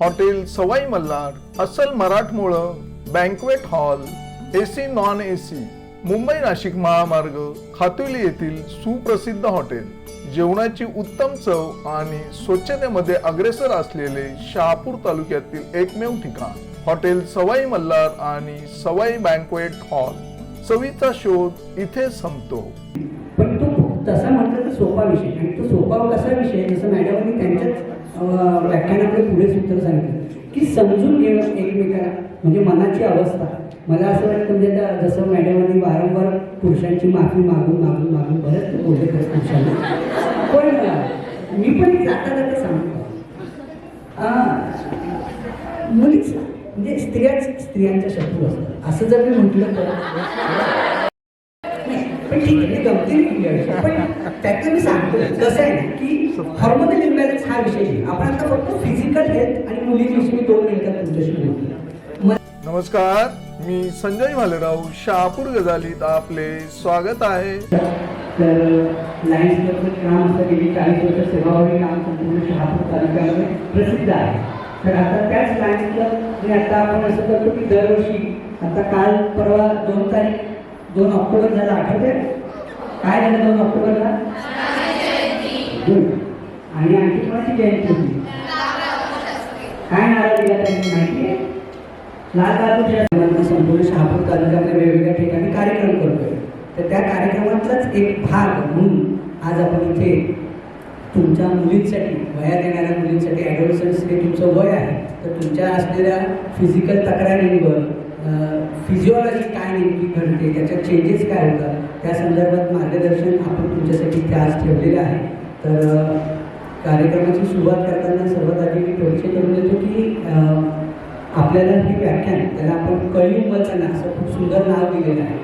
Hotel Sawai Malhar अस्सल मराठमोळं banquet hall AC non AC Mumbai Nashik महामार्ग खातुली येथील सुप्रसिद्ध हॉटेल. जेवणाची उत्तम चव आणि स्वच्छतेमध्ये अग्रेसर असलेले शहापूर तालुक्यातील एकमेव ठिकाण. हॉटेल सवाई मल्हार आणि सवाई बँकवेट हॉल चवीचा शोध इथे संपतो. पण तो तसा म्हटलं तर सोपा विषय आणि तो सोपा कसा विषय जसं मॅडमनी व्याख्यानाकडे पुढे सूत्र सांगितलं. की समजून घेणं एकमेकांना म्हणजे मनाची अवस्था. मला असं वाटतं म्हणजे आता जसं मॅडमांनी वारंवार पुरुषांची माफी मागून मागून मागून बरेच बोलले खरं पुरुषांना पण मी पण एक जाता जाता सांगतो. मुलीच म्हणजे स्त्रियाच स्त्रियांच्या शत्रू असतात. असं जर मी म्हटलं तर. पण ठीक आहे मी गमतीने. पण त्यातलं मी सांगतो कसं आहे की हॉर्मोनल इम्बॅलन्स हा विषय आपण आता फक्त फिजिकल हेल्थ आणि मुलींविषयी दोन मिनिटात तुमच्याशी नमस्कार मी संजय भालेराव शहापूर गजालीत आपले स्वागत आहे. तर लाईन्स क्लबचं काम असं गेली चाळीस वर्ष सेवाभावी काम संपूर्ण शहापूर तालुक्यामध्ये प्रसिद्ध आहे. तर आता त्याच लायन्स क्लब जे आता आपण असं करतो की दरवर्षी आता काल परवा दोन तारीख दोन ऑक्टोबर झाला आठवते काय झालं दोन ऑक्टोबरला? आणि आणखी कोणाची जयंती होती? काय नारा दिला त्यांनी माहिती आहे? लाल बहादूर संपूर्ण शहापूर तालुक्यामध्ये वेगवेगळ्या ठिकाणी कार्यक्रम करतोय. तर त्या कार्यक्रमातलाच एक भाग म्हणून आज आपण इथे तुमच्या मुलींसाठी वयात येणाऱ्या मुलींसाठी ॲडोलसन्स हे तुमचं वय आहे. तर तुमच्या असलेल्या फिजिकल तक्रारींवर फिजिओलॉजी काय नेमकी घडते त्याच्यात चेंजेस काय होतात त्या संदर्भात मार्गदर्शन आपण तुमच्यासाठी इथे आज ठेवलेलं आहे. तर कार्यक्रमाची सुरुवात करताना सर्वात आधी मी परिचय करून देतो की आपल्याला हे व्याख्यान त्याला आपण कळीव मचाना असं खूप सुंदर नाव दिलेलं आहे.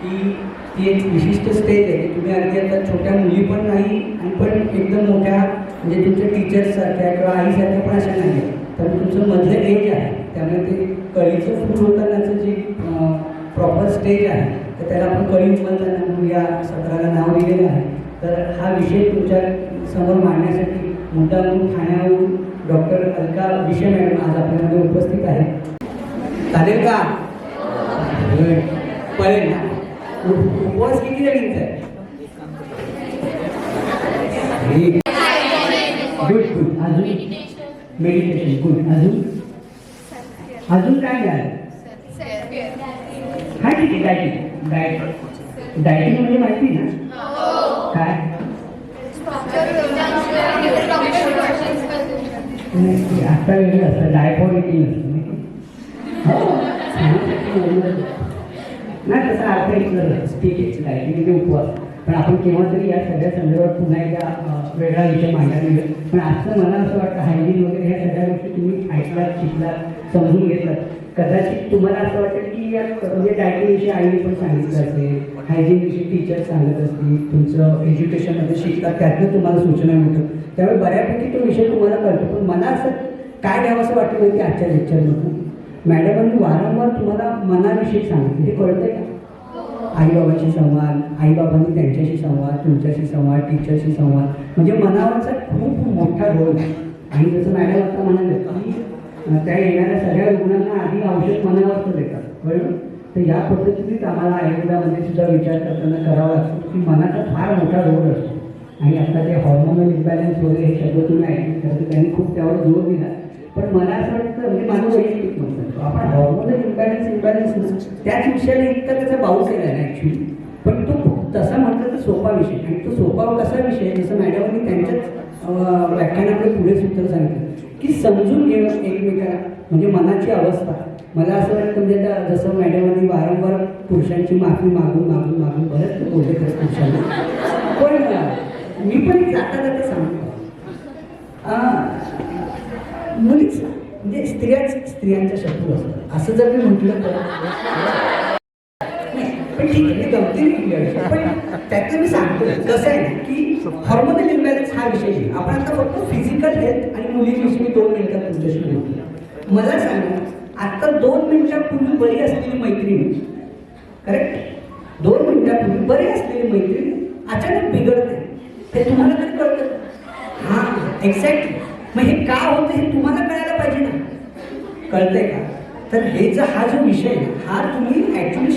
की ती एक विशिष्ट स्टेज आहे की तुम्ही अगदी आता छोट्या मुली पण नाही आणि पण एकदम मोठ्या म्हणजे तुमच्या टीचर्ससारख्या किंवा आईसारख्या पण अशा नाही आहेत तर तुमचं मधलं एज आहे. त्यामुळे ते कळीचं फूल होतानाचं जे प्रॉपर स्टेज आहे तर त्याला आपण कळी मचाना म्हणून या सत्राला नाव दिलेलं आहे. तर हा विषय तुमच्यासमोर मांडण्यासाठी मुद्दा म्हणून ठाण्याहून डॉक्टर अलका विषय मॅडम आज आपल्यामध्ये उपस्थित आहे चालेल का? Good. पळेल ना? उपवास किती जणींचा आहे? गुड गुड अजून? मेडिटेशन गुड अजून? अजून काय द्याल हा ठीक आहे डायटिंग डायट डायटिंग म्हणजे माहिती ना? काय? नाही, आता वेगळं असतं. डायफॉड असतं हो. नाही नाही तसा अर्थ इथलं ठीक आहे डायटिंग म्हणजे उपवास. पण आपण केव्हा तरी या सगळ्या संदर्भात पुन्हा एकदा वेगळा विषय मांडायला मिळेल पण आजचं मला असं वाटतं हायजीन वगैरे ह्या सगळ्या गोष्टी तुम्ही ऐकलात शिकलात. समजून घेतलं. कदाचित तुम्हाला असं वाटेल की या म्हणजे डायटिंगविषयी आईने पण सांगितलं असेल हायजीनविषयी टीचर सांगत असतील तुमचं एज्युकेशनमध्ये शिकतात त्यातनं तुम्हाला सूचना मिळतात. त्यामुळे बऱ्यापैकी तो विषय तुम्हाला कळतो. पण मला असं काय घ्यावं असं वाटलं की आजच्या लेक्चरमधून मॅडमांनी वारंवार तुम्हाला मनाविषयी सांगितलं. हे कळतंय का? आईबाबाशी संवाद आईबाबांनी त्यांच्याशी संवाद तुमच्याशी संवाद टीचरशी संवाद. म्हणजे मनावरचा खूप मोठा रोल आहे. आणि जसं मॅडम आता म्हणाले की त्या येणाऱ्या सगळ्या रुग्णांना आधी औषध मनावरच देतात. कळलं तर या पद्धतीनेच आम्हाला आयुर्वेदामध्ये सुद्धा विचार करताना करावा लागतो की मनाचा फार मोठा रोल असतो. आणि आता ते हॉर्मोनल इम्बॅलन्स वगैरे हे शब्द तुम्ही ऐकले तर त्यांनी खूप त्यावर जोर दिला. पण मला असं वाटतं म्हणजे माझं वैयक्तिक मत आपण हॉर्मोनल इम्बॅलन्स इम्बॅलन्स त्याच विषयाला इतका त्याचा पाऊस येणार आहे ॲक्च्युली पण तो तसा म्हटलं तर सोपा विषय. आणि तो सोपा कसा विषय जसं मॅडमनी त्यांच्याच अं, व्याख्यानामध्ये पुढे सूत्र सांगितलं. की समजून घेणं एकमेकांना. म्हणजे मनाची अवस्था. मला असं वाटतं म्हणजे आता जसं मॅडमांनी वारंवार पुरुषांची माफी मागून मागून मागून बरंच बोलले खरं पुरुषांना. पण मी पण एक जाता जाता सांगतो. हां मुलीच म्हणजे स्त्रियाच स्त्रियांच्या शत्रू असतात. असं जर मी म्हटलं तर. पण ठीक आहे गमती पण त्याचं मी सांगतो कसं आहे की हॉर्मोनल इम्बॅलन्स हा विषय आहे. आपण आता फक्त फिजिकल हेल्थ आणि मुलींविषयी मी दोन मिनिटात तुमच्याशी बोलतो मला सांगा आता दोन मिनिटापूर्वी बरी असलेली मैत्रीण करेक्ट दोन मिनिटापूर्वी बरी असलेली मैत्रीण अचानक बिघडते. ते तुम्हाला तरी कळतं? हां एक्झॅक्टली मग हे का होतं हे तुम्हाला कळायला पाहिजे ना. कळतंय का? तर हे जो हा जो विषय आहे हा तुम्ही ॲक्च्युली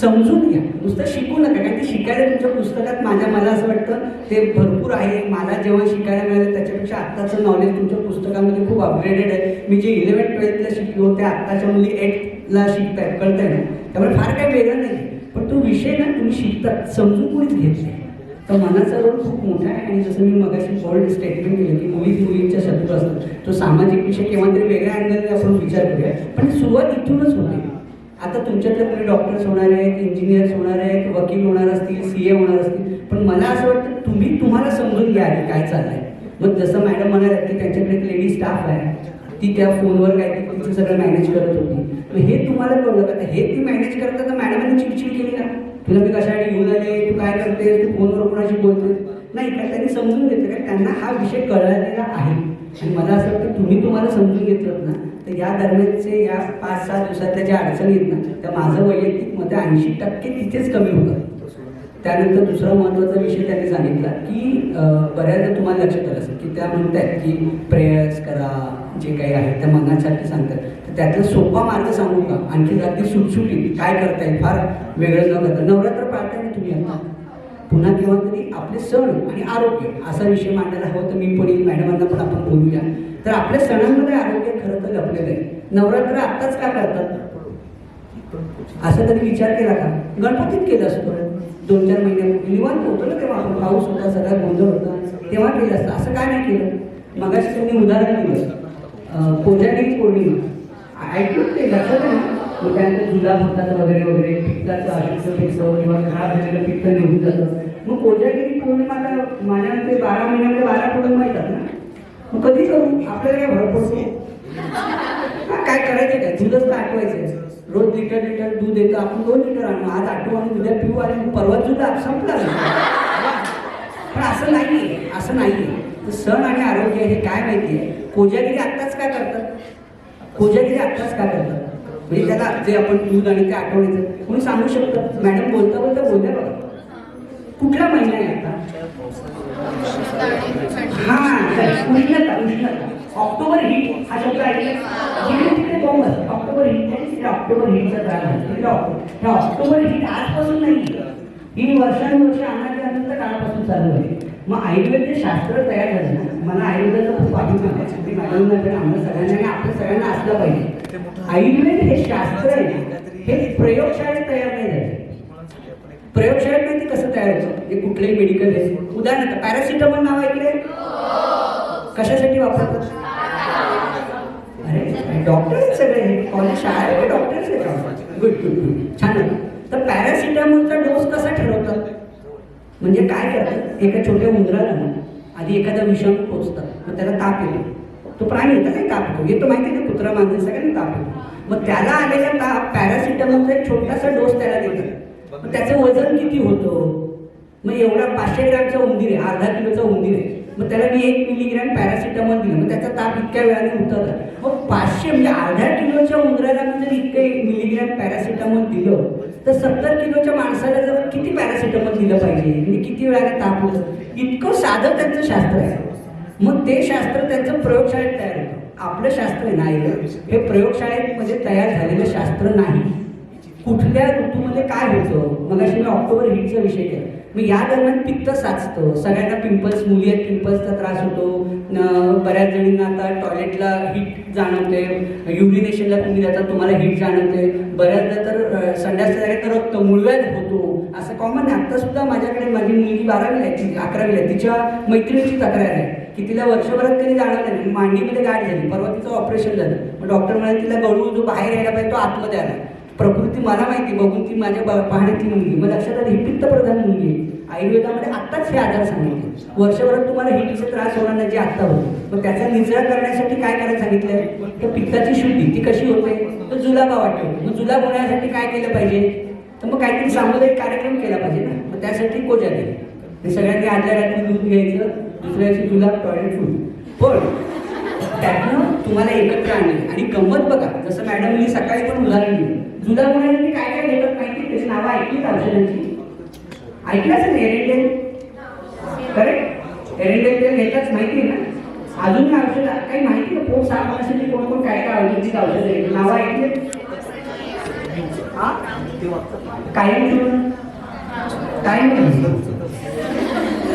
समजून घ्या. नुसतं शिकू नका कारण ते शिकायला तुमच्या पुस्तकात माझ्या मला असं वाटतं ते भरपूर आहे. मला जेव्हा शिकायला मिळालं त्याच्यापेक्षा आत्ताचं नॉलेज तुमच्या पुस्तकामध्ये खूप अपग्रेडेड आहे. मी जे इलेव्हन ट्वेल्थला शिकलो ते आत्ताच्या मुली एटला शिकतायत कळतंय ना? त्यामुळे फार काही वेगळं नाही पण तो विषय ना तुम्ही शिकतात समजून कोणीच घेत नाही. तर मनाचा रोल खूप मोठा आहे. आणि जसं मी मगाशी बोल्ड स्टेटमेंट केलं की मुली मुलींच्या शत्रू असतात. तो सामाजिक विषय केव्हा तरी वेगळ्या अँगलने आपण विचार करूया. पण सुरुवात इथूनच होते. आता तुमच्यातले कोणी डॉक्टर्स होणार आहेत इंजिनियर्स होणार आहेत वकील होणार असतील सी ए होणार असतील पण मला असं वाटतं तुम्ही तुम्हाला समजून घ्या की काय चाललंय. मग जसं मॅडम म्हणाल्या की त्यांच्याकडे एक लेडी स्टाफ आहे ती त्या फोनवर काय ती तिचं सगळं मॅनेज करत होती. तर हे तुम्हाला कळलं का? तर हे ती मॅनेज करता तर मॅडमने चिडचिड केली का? तुला मी कशासाठी घेऊन आले? तू काय करते तू फोनवर कोणाशी बोलते नाही का त्यांनी समजून घेतलं का? त्यांना हा विषय कळलेला आहे. आणि मला असं वाटतं तुम्ही तुम्हाला समजून घेतलं ना. तर या दरम्यानचे या पाच सहा दिवसातल्या ज्या अडचणी आहेत ना त्या माझं वैयक्तिक मत ऐंशी टक्के तिथेच कमी होतात. त्यानंतर दुसरा महत्त्वाचा विषय त्यांनी सांगितला की बऱ्याचदा तुम्हाला लक्षात आलं असेल की त्या म्हणतात की प्रेयर्स करा जे काही आहे त्या मनासाठी सांगतात. तर त्यातला सोपा मार्ग सांगू का? आणखी अगदी सुटसुटी काय करताय? फार वेगळं न करता. नवरात्र पाळताय ना तुम्ही पुन्हा केव्हा तरी आपले सण आणि आरोग्य असा विषय मांडायला हवं तर मी पण मॅडमांना पण आपण बोलूया. तर आपल्या सणांमध्ये आरोग्य खरं तर लपलेलं आहे. नवरात्र आत्ताच का करतात? असा तरी विचार केला का? गणपतीत केलं असतो दोन चार महिन्यापूर्वी. निवांत होतो ना तेव्हा आपण पाऊस होता सगळा गोंधळ होता. तेव्हा केलं असतं. असं काय नाही केलं? मगाशी त्यांनी उदाहरण दिलं अं, कोजागिरी पौर्णिमा. ऐकलं ते लक्षात आहे ना मग त्यानंतर जुला होतात वगैरे वगैरे. पित्ताचं आयुष्य पित्त किंवा खराब झालेलं पित्त निघून जातं. मग कोजागिरी पौर्णिमा माझ्या ते बारा महिन्यामध्ये बारा पौर्णिमा येतात ना. कधी करू आपल्याला काय भर पडतो? काय करायचं काय? दूधच तर आठवायचं रोज लिटर लिटर दूध येतं आपण दोन लिटर आणू आज आठवू आणि उद्या पिऊ आणि मग परवा सुद्धा संपला पण असं नाही असं नाही तर सण आणि आरोग्य हे काय माहिती आहे कोजागिरी आत्ताच काय करतात? कोजागिरी आत्ताच काय करतात? म्हणजे त्याला जे आपण दूध आणि ते आठवणीचं कोणी सांगू शकतं? मॅडम बोलता बोलता बोलल्या बघा. कुठला महिना आहे आता? हा उष्णता उष्णता ऑक्टोबर हिट हा शब्द ऐकला जिकडे तिकडे बॉम्ब ऑक्टोबर हिट आहे तिकडे ऑक्टोबर हिटचा त्रास आहे. तिकडे ऑक्टोबर ऑक्टोबर हिट आजपासून नाही. ही वर्षानुवर्ष अनादी अनंत काळापासून चालू आहे. मग आयुर्वेद शास्त्र तयार झालं ना मला आयुर्वेदाचा खूप अभिमान आहे मी मॅडमना आम्हाला सगळ्यांना आणि आपल्या सगळ्यांना असलं पाहिजे. आयुर्वेद हे शास्त्र आहे. हे प्रयोगशाळेत तयार नाही झाले. प्रयोगशाळेत माहिती कसं तयार होतं? हे कुठलंही मेडिकल आहे. उदाहरणार्थ पॅरासिटामॉल नाव ऐकलंय? कशासाठी वापरतात? अरे डॉक्टर आहेत सगळे. हे कॉलेज शाळा डॉक्टर्स आहेत गुड गुड गुड छान आहे. तर पॅरासिटामॉलचा डोस कसा ठरवतात? म्हणजे काय करतात? एका छोट्या उंदराला आधी एखादा विषाणू पोचतात. मग त्याला ताप येतो. तो प्राणी येतो काय ताप येतो. येतो माहिती आहे ना कुत्रा मांजर सगळ्यांना ताप येतो. मग त्याला आलेला ताप पॅरासिटामॉलचा एक छोटासा डोस त्याला देतात. मग त्याचं वजन किती होतं? मग एवढा पाचशे ग्रॅमचा उंदीर आहे अर्धा किलोचा उंदीर आहे. मग त्याला मी एक मिलीग्रॅम पॅरासिटामॉल दिलं. मग त्याचा ताप इतक्या वेळाने उतरला. मग पाचशे म्हणजे अर्ध्या किलोच्या उंदराला मी जर इतकं मिलीग्रॅम पॅरासिटामॉल दिलं तर सत्तर किलोच्या माणसाला जर किती पॅरासिटामॉल दिलं पाहिजे? म्हणजे किती वेळाने ताप होतं? इतकं साधं त्यांचं शास्त्र आहे. मग ते शास्त्र त्यांचं प्रयोगशाळेत तयार होतं. आपलं शास्त्र आहे नाही हे प्रयोगशाळेमध्ये तयार झालेलं शास्त्र नाही. कुठल्या ऋतूमध्ये काय घ्यायचं मग अशी मी ऑक्टोबर हिटचा विषय केला. मग या दरम्यान पित्त साचतं. सगळ्यांना पिंपल्स मुली आहेत पिंपल्सचा त्रास होतो. बऱ्याच जणींना आता टॉयलेटला हीट जाणवते. युरिनेशनला तुम्ही जाता तुम्हाला हीट जाणवते. बऱ्याचदा तर संध्याकाळी संडासच्या तर रक्त मुळव्यात होतो. असं कॉमन आहे. आता सुद्धा माझ्याकडे माझी मुलगी बारावीला आहे ती अकरावीला आहे. तिच्या मैत्रिणीची तक्रार आहे. की तिला वर्षभरात कधी जाणवलं नाही. मांडीमध्ये गाठ झाली. परवा तिचं ऑपरेशन झालं. मग डॉक्टर म्हणाले तिला गळू जो बाहेर यायला पाहिजे तो आतमध्ये आला. प्रकृती मला माहिती बघून ती माझ्या ब- पाहण्यातली मुलगी. मग लक्षात आली ही पित्तप्रधान मुलगी आहे. आयुर्वेदामध्ये आत्ताच हे आजार सांगितले. वर्षभरात तुम्हाला हिटीचा त्रास होणार नाही जे आत्ता होतो. मग त्याचा निचरा करण्यासाठी काय करायला सांगितलंय? तर पित्ताची शुद्धी ती कशी होते? तर जुलाबा वाटतो मग जुलाब होण्यासाठी काय केलं पाहिजे? तर मग काहीतरी सामुदायिक कार्यक्रम केला पाहिजे ना. मग त्यासाठी कोजा केली हे सगळ्यांनी आदल्या रात्री दूध घ्यायचं दुसऱ्या दिवशी जुलाब टॉयलेट फूड पण त्यातनं तुम्हाला एकत्र आणले. आणि गंमत बघा जसं मॅडमनी सकाळी पण उदाहरण दिलं जुदा होण्यासाठी काय काय लेखक माहिती त्याची नावं ऐकली का औषधांची ऐकलं असेल एरेंडेल करेक्ट एरेंडेल तेल घेताच माहिती आहे ना अजून काय औषध काही माहिती आहे? पोट साफ करण्यासाठी कोण कोण काय काय औषधी औषध आहे नावं ऐकले हा? कायम चूर्ण कायम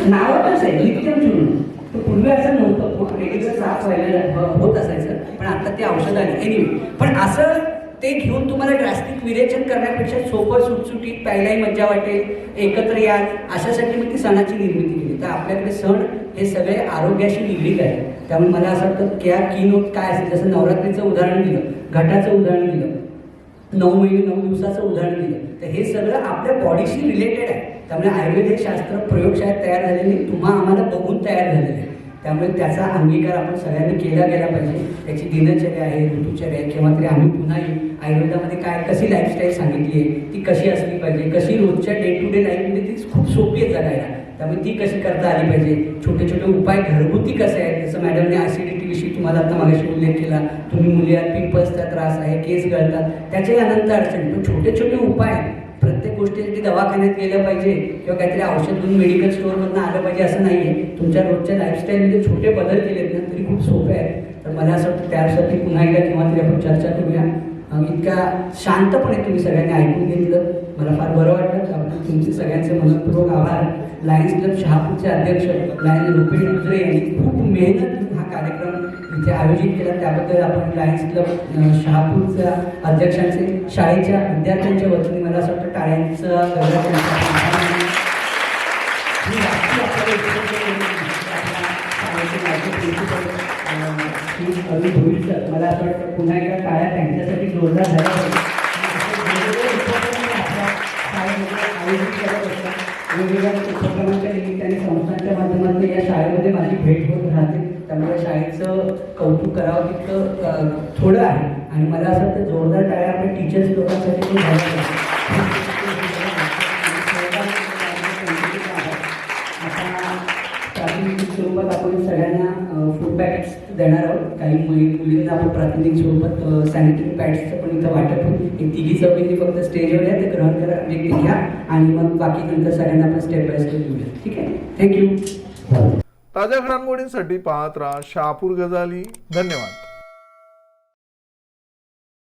नावातच आहे? नित्यम चूर्ण तर पूर्वी असं नव्हतं रेग्युलर त्रास व्हायला हो, होत असायचं. पण आता ते औषध आली. एनिवे पण असं ते घेऊन तुम्हाला ड्रॅस्टिक विरेचन करण्यापेक्षा सोपं सुटसुटीत प्यायलाही मज्जा वाटेल एकत्र या अशासाठी मग ती सणाची निर्मिती केली. तर आपल्याकडे सण हे सगळे आरोग्याशी निगडीत आहे त्यामुळे मला असं वाटतं की या की नोट काय असेल? जसं नवरात्रीचं उदाहरण दिलं घटाचं उदाहरण दिलं नऊ महिने नऊ दिवसाचं उदाहरण दिलं. तर हे सगळं आपल्या बॉडीशी रिलेटेड आहे. त्यामुळे आयुर्वेदिक शास्त्र प्रयोगशाळेत तयार झालेली. तुम्हा आम्हाला बघून तयार झालेले आहे. त्यामुळे त्याचा अंगीकार आपण सगळ्यांनी केला गेला पाहिजे. त्याची दिनचर्या आहे ऋतुचर्या आहे. किंवा तरी आम्ही पुन्हा आयुर्वेदामध्ये काय कशी लाईफस्टाईल सांगितली आहे ती कशी असली पाहिजे कशी रोजच्या डे टू डे लाईफमध्ये ती खूप सोपी आहे जगायला. त्यामुळे ती कशी करता आली पाहिजे? छोटे छोटे उपाय घरगुती कसे आहेत? जसं मॅडमने ॲसिडिटीविषयी तुम्हाला आता मागाशी उल्लेख केला. तुम्ही मुली आहात पिंपल्सचा त्रास आहे केस गळतात त्याचे अनंत अडचणी. पण छोटे छोटे उपाय प्रत्येक गोष्टीसाठी दवाखान्यात गेलं पाहिजे किंवा काहीतरी औषध घेऊन मेडिकल स्टोअरमधनं आलं पाहिजे असं नाही आहे तुमच्या रोजच्या लाईफस्टाईलमध्ये छोटे बदल केलेत ना तरी खूप सोपे आहेत. तर मला असं वाटतं त्यासाठी पुन्हा एकदा किंवा तरी आपण चर्चा करूया. अं, इतक्या शांतपणे तुम्ही सगळ्यांनी ऐकून घेतलं. मला फार बरं वाटलं. तुमचे सगळ्यांचे मनपूर्वक आभार. लायन्स क्लब शहापूरचे अध्यक्ष लायन्स रुपेश गुजरे यांनी खूप मेहनत हा कार्यक्रम इथे आयोजित केला. त्याबद्दल आपण लायन्स क्लब शहापूरच्या अध्यक्षांचे शाळेच्या विद्यार्थ्यांच्या वतीने मला असं वाटतं टाळ्यांचं मला असं वाटतं पुन्हा एकदा टाळ्या त्यांच्यासाठी जोरदार झाल्या पाहिजे. आणि असे वेगवेगळे उपक्रम आपल्या शाळेमध्ये आयोजित करत असतात. वेगवेगळ्या उपक्रमांच्या निमित्ताने संस्थांच्या माध्यमातून या शाळेमध्ये माझी भेट होत राहते त्यामुळे शाळेचं कौतुक करावं तितकं अं, थोडं आहे आणि मला असं वाटतं जोरदार टाळ्या आपल्या टीचर्स लोकांसाठी ते झालं आता प्रातिनिधिक स्वरूपात आपण सगळ्यांना फूड पॅकेट्स देणार आहोत. काही मुली मुलींना आपण प्रातिनिधिक स्वरूपात सॅनिटरी पॅड्सचं पण इथं वाटप होईल एक तिघी चौघींनी फक्त स्टेजवर या ते ग्रहण करा व्यक्ती घ्या आणि मग बाकी नंतर सगळ्यांना आपण स्टेप बाय स्टेप घेऊया ठीक आहे थँक्यू हो. ताज्या घडामोडींसाठी पाहत राहा शहापूर गजाली धन्यवाद.